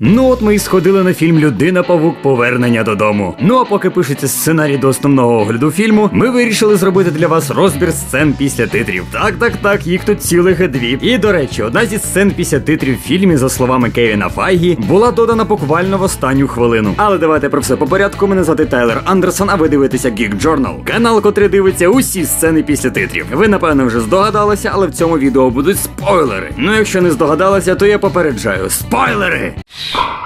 Ну от ми і сходили на фільм Людина Павук Повернення додому. Ну а поки пишеться сценарій до основного огляду фільму, ми вирішили зробити для вас розбір сцен після титрів. Так, так, так, їх тут цілих дві. І до речі, одна зі сцен після титрів в фільмі, за словами Кевіна Файгі, була додана буквально в останню хвилину. Але давайте про все по порядку. Мене звати Тайлер Андерсон, а ви дивитеся Geek Journal. Канал, котрий дивиться усі сцени після титрів. Ви напевно вже здогадалися, але в цьому відео будуть спойлери. Ну якщо не здогадалися, то я попереджаю. Спойлери! Yes.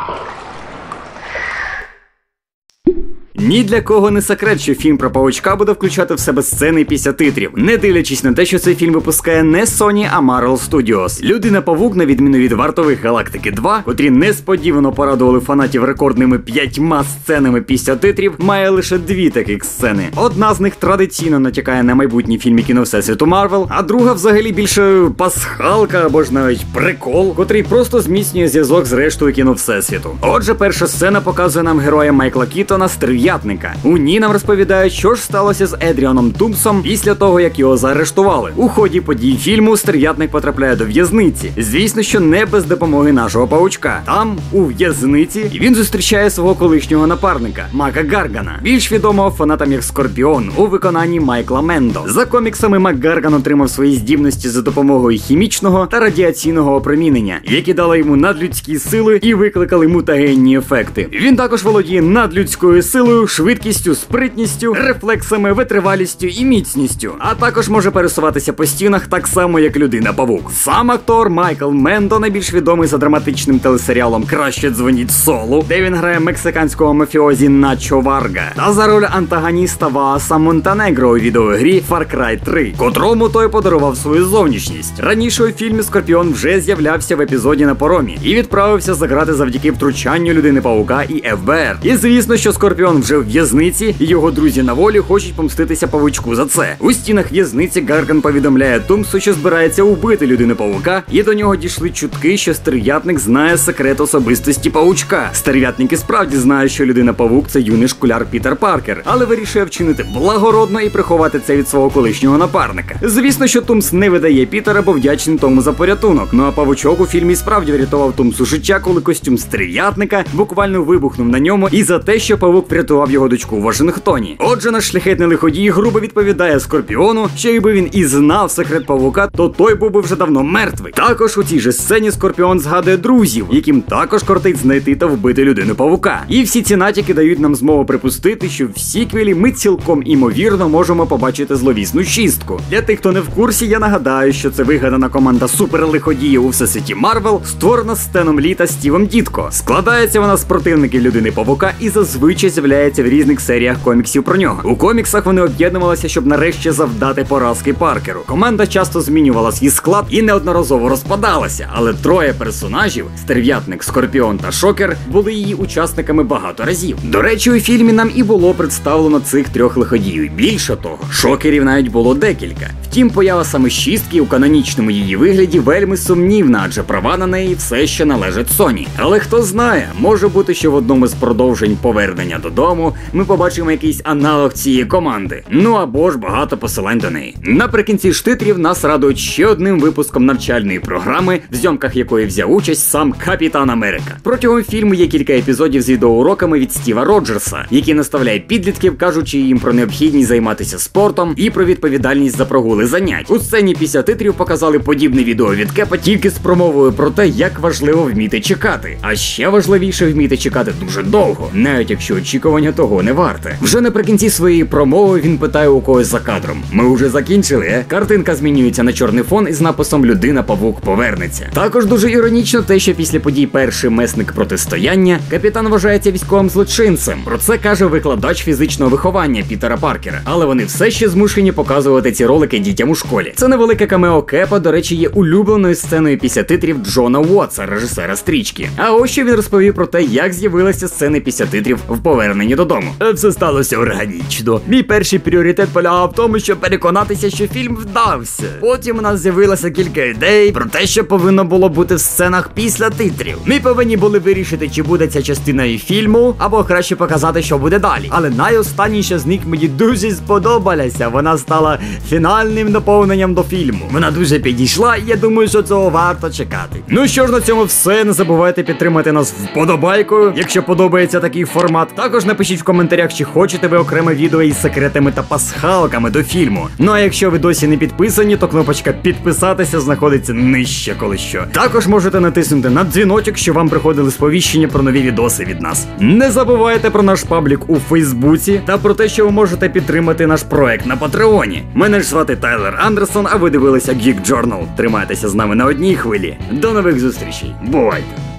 Ні для кого не секрет, що фільм про павучка буде включати в себе сцени після титрів, не дивлячись на те, що цей фільм випускає не Sony, а Marvel Studios. Людина Павук, на відміну від вартових Галактики 2, котрі несподівано порадували фанатів рекордними п'ятьма сценами після титрів, має лише дві таких сцени. Одна з них традиційно натякає на майбутні фільми кіно Всесвіту Марвел, а друга взагалі більше пасхалка або ж навіть прикол, котрий просто зміцнює зв'язок з рештою кіно Всесвіту. Отже, перша сцена показує нам героя Майкла Кітона Стерв'ятника. У ній нам розповідають, що ж сталося з Едріаном Тумсом після того, як його заарештували. У ході подій фільму Стерв'ятник потрапляє до в'язниці. Звісно, що не без допомоги нашого паучка. Там, у в'язниці, він зустрічає свого колишнього напарника Мака Гаргана, більш відомого фанатам як Скорпіон у виконанні Майкла Мендо. За коміксами Мак Гарган отримав свої здібності за допомогою хімічного та радіаційного опромінення, які дали йому надлюдські сили і викликали мутагенні ефекти. Він також володіє надлюдською силою, швидкістю, спритністю, рефлексами, витривалістю і міцністю, а також може пересуватися по стінах так само, як людина павук. Сам актор Майкл Мендо найбільш відомий за драматичним телесеріалом Краще дзвоніть солу, де він грає мексиканського мафіозі Начо Варга, та за роль антагоніста Вааса Монтанегро у відеогрі Far Cry 3, котрому той подарував свою зовнішність. Раніше у фільмі Скорпіон вже з'являвся в епізоді на поромі і відправився за грати завдяки втручанню людини павука і ФБР. І звісно, що Скорпіон вже в в'язниці, і його друзі на волі хочуть помститися павучку за це. У стінах в'язниці Гарган повідомляє Тумсу, що збирається убити людину павука, і до нього дійшли чутки, що стерв'ятник знає секрет особистості павучка. Стерв'ятник і справді знає, що людина павук це юний школяр Пітер Паркер, але вирішує вчинити благородно і приховати це від свого колишнього напарника. Звісно, що Тумс не видає Пітера, бо вдячний тому за порятунок. Ну а павучок у фільмі справді врятував Тумсу життя, коли костюм стерв'ятника буквально вибухнув на ньому, і за те, що павук врятував його дочку в Вашингтоні. Отже, наш шляхетний лиходій грубо відповідає Скорпіону, що якби він і знав секрет павука, то той був би вже давно мертвий. Також у цій же сцені Скорпіон згадує друзів, яким також кортить знайти та вбити людину павука. І всі ці натяки дають нам змогу припустити, що в сіквелі ми цілком імовірно можемо побачити зловісну шістку. Для тих, хто не в курсі, я нагадаю, що це вигадана команда суперлиходіїв у всесвіті Марвел, створена Стеном Лі та Стівом Дітко. Складається вона з противників людини павука і зазвичай з'являється в різних серіях коміксів про нього. У коміксах вони об'єднувалися, щоб нарешті завдати поразки Паркеру. Команда часто змінювала свій склад і неодноразово розпадалася, але троє персонажів стерв'ятник, Скорпіон та Шокер були її учасниками багато разів. До речі, у фільмі нам і було представлено цих трьох лиходіїв. Більше того, шокерів навіть було декілька. Втім, поява саме шістки у канонічному її вигляді вельми сумнівна, адже права на неї все ще належать Соні. Але хто знає, може бути, що в одному з продовжень повернення додому ми побачимо якийсь аналог цієї команди. Ну або ж багато посилань до неї. Наприкінці ж титрів нас радують ще одним випуском навчальної програми, в зйомках якої взяв участь сам Капітан Америка. Протягом фільму є кілька епізодів з відеоуроками від Стіва Роджерса, який наставляє підлітків, кажучи їм про необхідність займатися спортом і про відповідальність за прогули занять. У сцені після титрів показали подібне відео від Кепа тільки з промовою про те, як важливо вміти чекати. А ще важливіше вміти чекати дуже довго, навіть якщо очікування того не варте. Вже наприкінці своєї промови він питає у когось за кадром: Ми вже закінчили, е? Картинка змінюється на чорний фон із написом Людина Павук повернеться. Також дуже іронічно те, що після подій перший месник протистояння капітан вважається військовим злочинцем. Про це каже викладач фізичного виховання Пітера Паркера. Але вони все ще змушені показувати ці ролики дітям у школі. Це невелике камео Кепа, до речі, є улюбленою сценою після титрів Джона Уотса, режисера стрічки. А ось що він розповів про те, як з'явилися сцени після титрів в поверненні додому. Е, Все сталося органічно. Мій перший пріоритет полягав в тому, щоб переконатися, що фільм вдався. Потім у нас з'явилося кілька ідей про те, що повинно було бути в сценах після титрів. Ми повинні були вирішити, чи буде ця частиною фільму, або краще показати, що буде далі. Але найостанніша з них мені дуже сподобалася. Вона стала фінальним доповненням до фільму. Вона дуже підійшла, і я думаю, що цього варто чекати. Ну що ж на цьому все. Не забувайте підтримати нас вподобайкою, якщо подобається такий формат. Також напишіть в коментарях, чи хочете ви окреме відео із секретами та пасхалками до фільму. Ну а якщо ви досі не підписані, то кнопочка підписатися знаходиться нижче коли що. Також можете натиснути на дзвіночок, щоб вам приходили сповіщення про нові відоси від нас. Не забувайте про наш паблік у Фейсбуці та про те, що ви можете підтримати наш проект на Патреоні. Мене ж звати Тайлер Андерсон, а ви дивилися Geek Journal. Тримайтеся з нами на одній хвилі. До нових зустрічей. Бувайте!